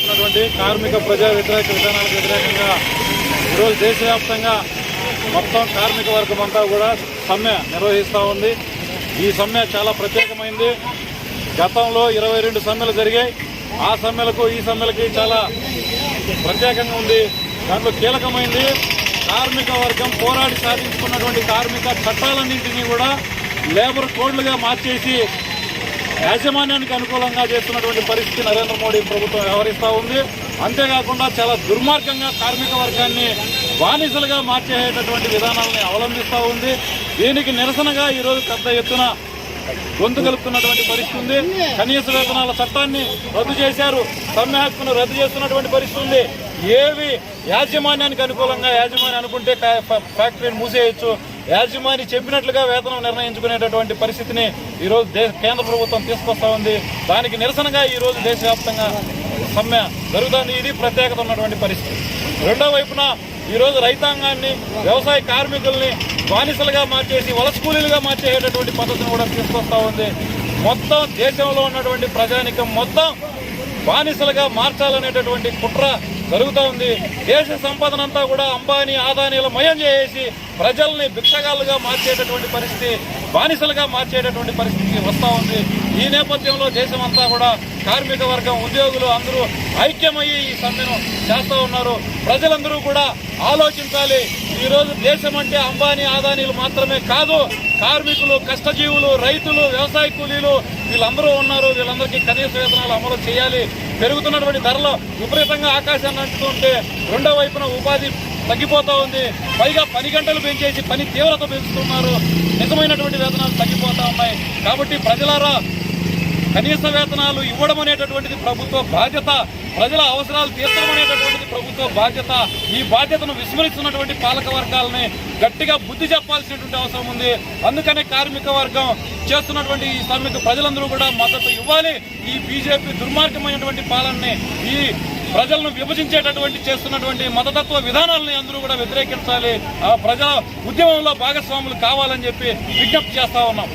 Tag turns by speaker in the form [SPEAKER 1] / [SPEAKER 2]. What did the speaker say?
[SPEAKER 1] ఉన్నటువంటి కార్మిక ప్రజా వ్యతిరేక విధానాలకు వ్యతిరేకంగా ఈరోజు దేశవ్యాప్తంగా మొత్తం కార్మిక వర్గం అంతా కూడా సమ్మె నిర్వహిస్తూ ఉంది. ఈ సమ్మె చాలా ప్రత్యేకమైంది. గతంలో ఇరవై రెండు సమ్మెలు జరిగాయి. ఆ సమ్మెలకు ఈ సమ్మెలకి చాలా ప్రత్యేకంగా ఉంది. దాంట్లో కీలకమైంది కార్మిక వర్గం పోరాడి సాధించుకున్నటువంటి కార్మిక చట్టాలన్నింటినీ కూడా లేబర్ కోడ్లుగా మార్చేసి యాజమాన్యానికి అనుకూలంగా చేస్తున్నటువంటి పరిస్థితి నరేంద్ర మోడీ ప్రభుత్వం వ్యవహరిస్తూ ఉంది. అంతేకాకుండా చాలా దుర్మార్గంగా కార్మిక వర్గాన్ని బానిసలుగా మార్చేటటువంటి విధానాలని అవలంబిస్తూ ఉంది. దీనికి నిరసనగా ఈరోజు పెద్ద ఎత్తున గొంతు కలుపుతున్నటువంటి పరిస్థితి ఉంది. కనీస వేతనాల చట్టాన్ని రద్దు చేశారు. సమ్మె హక్కును రద్దు చేస్తున్నటువంటి పరిస్థితి ఉంది. ఏవి యాజమాన్యానికి అనుకూలంగా యాజమాన్యం అనుకుంటే ఫ- ఫ్యాక్టరీని మూసేయచ్చు యాజమాని చెప్పినట్లుగా వేతనం నిర్ణయించుకునేటటువంటి పరిస్థితిని ఈరోజు దేశ కేంద్ర ప్రభుత్వం తీసుకొస్తా ఉంది. దానికి నిరసనగా ఈరోజు దేశవ్యాప్తంగా సమ్మె జరుగుతుంది. ఇది ప్రత్యేకత ఉన్నటువంటి పరిస్థితి. రెండో వైపున ఈరోజు రైతాంగాన్ని వ్యవసాయ కార్మికుల్ని బానిసలుగా మార్చేసి వలస కూలీలుగా మార్చేటటువంటి పద్ధతిని కూడా తీసుకొస్తా ఉంది. మొత్తం దేశంలో ఉన్నటువంటి ప్రజానికం మొత్తం బానిసలుగా మార్చాలనేటటువంటి కుట్ర జరుగుతూ ఉంది. దేశ సంపదనంతా కూడా అంబానీ ఆదానీల మయం చేసి ప్రజల్ని భిక్షగాళ్ళుగా మార్చేటటువంటి పరిస్థితి బానిసలుగా మార్చేటటువంటి పరిస్థితి వస్తూ ఉంది. ఈ నేపథ్యంలో దేశమంతా కూడా కార్మిక వర్గం ఉద్యోగులు అందరూ ఐక్యమయ్యి ఈ సమ్మెను చేస్తూ ఉన్నారు. ప్రజలందరూ కూడా ఆలోచించాలి. ఈరోజు దేశం అంటే అంబానీ ఆదానీలు మాత్రమే కాదు కార్మికులు కష్టజీవులు రైతులు వ్యవసాయ కూలీలు వీళ్ళందరూ ఉన్నారు. వీళ్ళందరికీ కనీస వేతనాలు అమలు చేయాలి. పెరుగుతున్నటువంటి ధరలు విపరీతంగా ఆకాశాన్ని అంటుతుంటే రెండో వైపున ఉపాధి తగ్గిపోతూ ఉంది. పైగా పని గంటలు పెంచేసి పని తీవ్రత పెంచుతున్నారు. నిజమైనటువంటి వేతనాలు తగ్గిపోతూ ఉన్నాయి. కాబట్టి ప్రజలారా కనీస వేతనాలు ఇవ్వడం అనేటటువంటిది ప్రభుత్వ బాధ్యత. ప్రజల అవసరాలు తీర్చడం అనేటటువంటిది ప్రభుత్వ బాధ్యత. ఈ బాధ్యతను విస్మరిస్తున్నటువంటి పాలక వర్గాలని గట్టిగా బుద్ధి చెప్పాల్సినటువంటి అవసరం ఉంది. అందుకనే కార్మిక వర్గం చేస్తున్నటువంటి ఈ సమ్మెకు ప్రజలందరూ కూడా మద్దతు ఇవ్వాలి. ఈ బీజేపీ దుర్మార్గమైనటువంటి పాలనని ఈ ప్రజలను విభజించేటటువంటి చేస్తున్నటువంటి మతతత్వ విధానాలని అందరూ కూడా వ్యతిరేకించాలి. ఆ ప్రజా ఉద్యమంలో భాగస్వాములు కావాలని చెప్పి విజ్ఞప్తి చేస్తా ఉన్నాం.